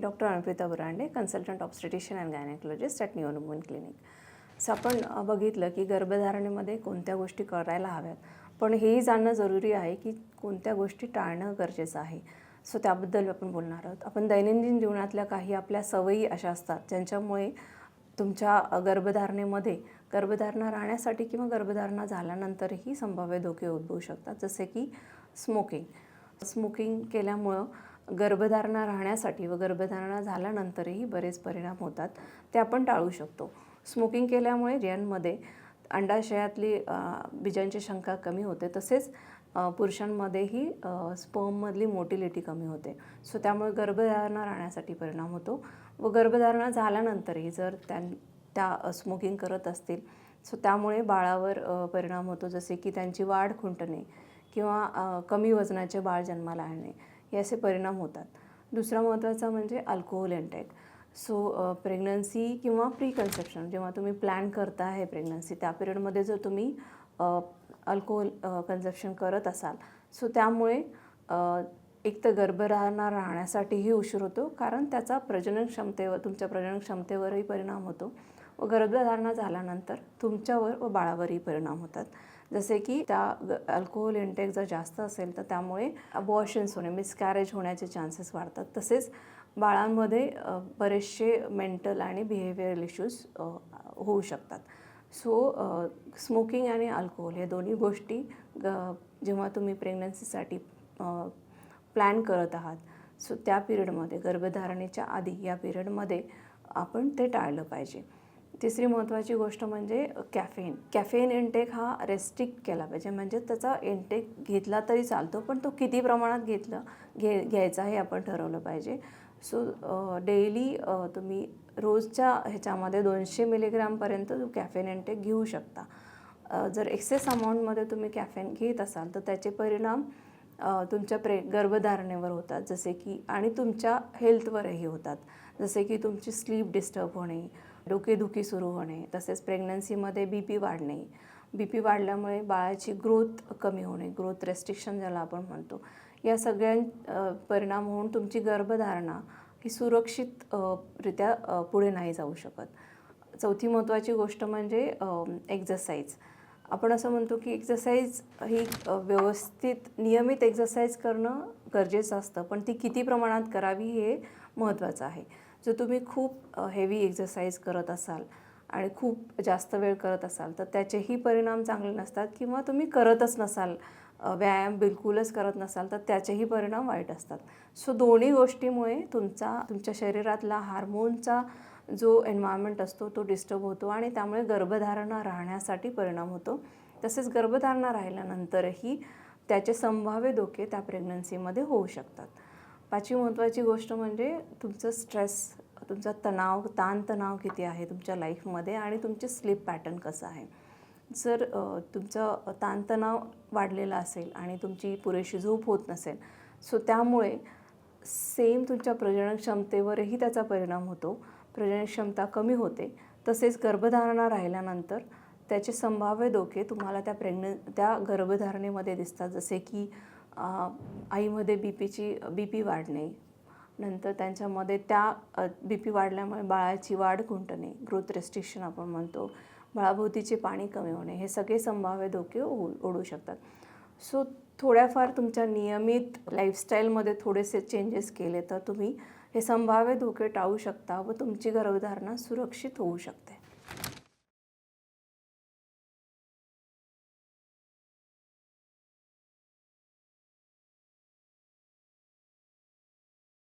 Doctor Anuprita Burande consultant obstetrician and gynaecologist at न्यूरोमुन clinic so आपण बघितलं की गर्भधारणेमध्ये कोणत्या गोष्टी करायला हव्यात. पण हेही जाणणं जरुरी आहे की कोणत्या गोष्टी टाळणं गरजेचं आहे. सो त्याबद्दल आपण बोलणार आहोत. आपण दैनंदिन जीवनातल्या काही आपल्या सवयी अशा असतात ज्यांच्यामुळे तुमच्या गर्भधारणेमध्ये गर्भधारणा राहण्यासाठी किंवा गर्भधारणा झाल्यानंतरही संभाव्य धोके उद्भवू शकतात. जसे की स्मोकिंग स्मोकिंग केल्यामुळं गर्भधारणा राहण्यासाठी व गर्भधारणा झाल्यानंतरही बरेच परिणाम होतात ते आपण टाळू शकतो. स्मोकिंग केल्यामुळे स्त्रियांमध्ये अंडाशयातली बीजांची शंका कमी होते तसेच पुरुषांमध्येही स्पर्ममधली मोटिलिटी कमी होते. सो त्यामुळे गर्भधारणा राहण्यासाठी परिणाम होतो. व गर्भधारणा झाल्यानंतरही जर त्यां त्या स्मोकिंग करत असतील सो त्यामुळे बाळावर परिणाम होतो. जसे की त्यांची वाढ खुंटणे किंवा कमी वजनाचे बाळ जन्माला आणणे. हे असे परिणाम होतात. दुसरा महत्त्वाचा म्हणजे अल्कोहोल इंटेक सो प्रेग्नन्सी किंवा प्री कन्सेप्शन जेव्हा तुम्ही प्लॅन करता आहे प्रेग्नन्सी त्या पिरियडमध्ये जर तुम्ही अल्कोहोल कन्झप्शन करत असाल सो त्यामुळे एक तर गर्भधारणा राहण्यासाठीही उशीर होतो कारण त्याचा प्रजनन क्षमतेवर तुमच्या प्रजनन क्षमतेवरही परिणाम होतो. व गर्भधारणा झाल्यानंतर तुमच्यावर व बाळावरही परिणाम होतात. जसे की त्या अल्कोहोल इंटेक जर जास्त असेल तर त्यामुळे अबॉर्शन्स होणे मिसकॅरेज होण्याचे चान्सेस वाढतात. तसेच बाळांमध्ये बरेचसे मेंटल आणि बिहेवियरल इश्यूज होऊ शकतात. सो स्मोकिंग आणि अल्कोहोल हे दोन्ही गोष्टी ग जेव्हा तुम्ही प्रेग्नन्सीसाठी प्लॅन करत आहात सो त्या पिरियडमध्ये गर्भधारणेच्या आधी या पिरियडमध्ये आपण ते टाळलं पाहिजे. तिसरी महत्त्वाची गोष्ट म्हणजे कॅफेन. कॅफेन इंटेक हा रेस्ट्रिक्ट केला पाहिजे. म्हणजे त्याचा इंटेक घेतला तरी चालतो पण तो किती प्रमाणात घेतलं घे घ्यायचा हे आपण ठरवलं पाहिजे. सो डेली तुम्ही रोजच्या ह्याच्यामध्ये दोनशे मिलीग्रामपर्यंत कॅफेन इंटेक घेऊ शकता. जर एक्सेस अमाऊंटमध्ये तुम्ही कॅफेन घेत असाल तर त्याचे परिणाम तुमच्या प्रे गर्भधारणेवर होतात. जसे की आणि तुमच्या हेल्थवरही होतात. जसे की तुमची स्लीप डिस्टर्ब होणे डोकेदुखी सुरू होणे तसेच प्रेग्नन्सीमध्ये बी पी वाढणे. बी पी वाढल्यामुळे बाळाची ग्रोथ कमी होणे ग्रोथ रेस्ट्रिक्शन ज्याला आपण म्हणतो या सगळ्यां परिणाम होऊन तुमची गर्भधारणा ही सुरक्षित रित्या पुढे नाही जाऊ शकत. चौथी महत्त्वाची गोष्ट म्हणजे एक्झरसाईज आपण असं म्हणतो की एक्झरसाईज ही व्यवस्थित नियमित एक्झरसाईज करणं गरजेचं असतं पण ती किती प्रमाणात करावी हे महत्त्वाचं आहे. जर तुम्ही खूप हेवी एक्झरसाईज करत असाल आणि खूप जास्त वेळ करत असाल तर त्याचेही परिणाम चांगले नसतात किंवा तुम्ही करतच नसाल व्यायाम बिलकुलच करत नसाल तर त्याचेही परिणाम वाईट असतात. सो दोन्ही गोष्टीमुळे तुमचा तुमच्या शरीरातला हार्मोनचा जो एन्व्हायरमेंट असतो तो डिस्टर्ब होतो आणि त्यामुळे गर्भधारणा राहण्यासाठी परिणाम होतो. तसेच गर्भधारणा राहिल्यानंतरही त्याचे संभाव्य धोके त्या प्रेग्नन्सीमध्ये होऊ शकतात. पाचवी महत्त्वाची गोष्ट म्हणजे तुमचं स्ट्रेस तुमचा तणाव ताणतणाव किती आहे तुमच्या लाईफमध्ये आणि तुमचे स्लीप पॅटर्न कसं आहे? जर तुमचं ताणतणाव वाढलेला असेल आणि तुमची पुरेशी झोप होत नसेल सो त्यामुळे सेम तुमच्या प्रजनन क्षमतेवरही त्याचा परिणाम होतो. प्रजनन क्षमता कमी होते. तसेच गर्भधारणा राहिल्यानंतर त्याचे संभाव्य धोके तुम्हाला त्या प्रेग्न त्या गर्भधारणेमध्ये दिसतात. जसे की आईमध्ये बी पीची बी पी वाढणे. नंतर त्यांच्यामध्ये त्या बी पी वाढल्यामुळे बाळाची वाढ खुंटणे ग्रोथ रेस्ट्रिक्शन आपण म्हणतो. बाळाभोवतीचे पाणी कमी होणे हे सगळे संभाव्य धोके ओढू शकतात. सो थोड्याफार तुमच्या नियमित लाईफस्टाईलमध्ये थोडेसे चेंजेस केले तर तुम्ही हे संभाव्य धोके टाळू शकता व तुमची गर्भधारणा सुरक्षित होऊ शकते.